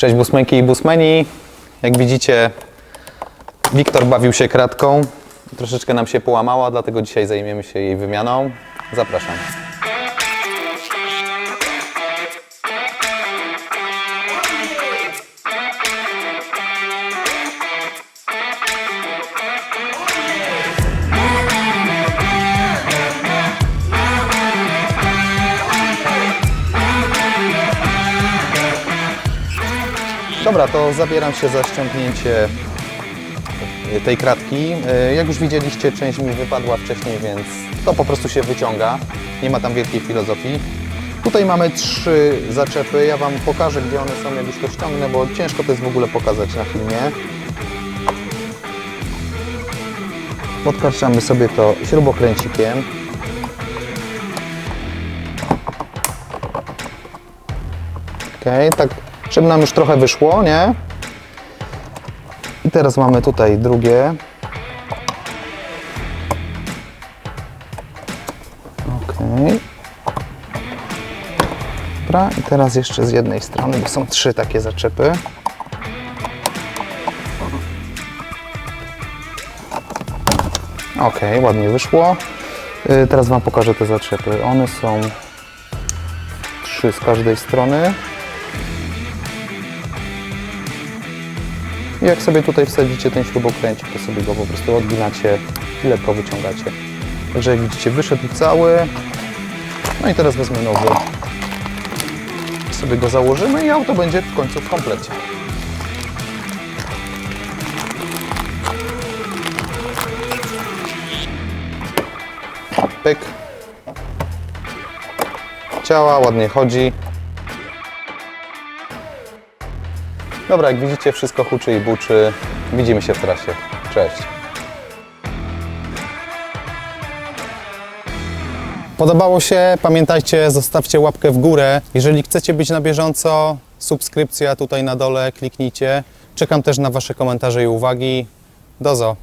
Cześć busmenki i busmeni. Jak widzicie, Wiktor bawił się kratką. Troszeczkę nam się połamała, dlatego dzisiaj zajmiemy się jej wymianą. Zapraszam. Dobra, to zabieram się za ściągnięcie y, tej kratki. Y, Jak już widzieliście, część mi wypadła wcześniej, więc to po prostu się wyciąga. Nie ma tam wielkiej filozofii. Tutaj mamy trzy zaczepy. Ja Wam pokażę, gdzie one są, jak już to ściągnę, bo ciężko to jest w ogóle pokazać na filmie. Podkarczamy sobie to śrubokręcikiem. Okej, tak, żeby nam już trochę wyszło, nie? I teraz mamy tutaj drugie. Okej. Dobra, i teraz jeszcze z jednej strony, bo są trzy takie zaczepy. Okej, ładnie wyszło. Y, Teraz Wam pokażę te zaczepy. One są trzy z każdej strony. I jak sobie tutaj wsadzicie ten śrubokręcik, to sobie go po prostu odginacie i lekko wyciągacie. Także jak widzicie, wyszedł cały. No i teraz wezmę nowy. Sobie go założymy i auto będzie w końcu w komplecie. Pyk. Ciała ładnie chodzi. Dobra, jak widzicie, wszystko huczy i buczy. Widzimy się w trasie. Cześć. Podobało się? Pamiętajcie, zostawcie łapkę w górę. Jeżeli chcecie być na bieżąco, subskrypcja tutaj na dole, kliknijcie. Czekam też na Wasze komentarze i uwagi. Dozo.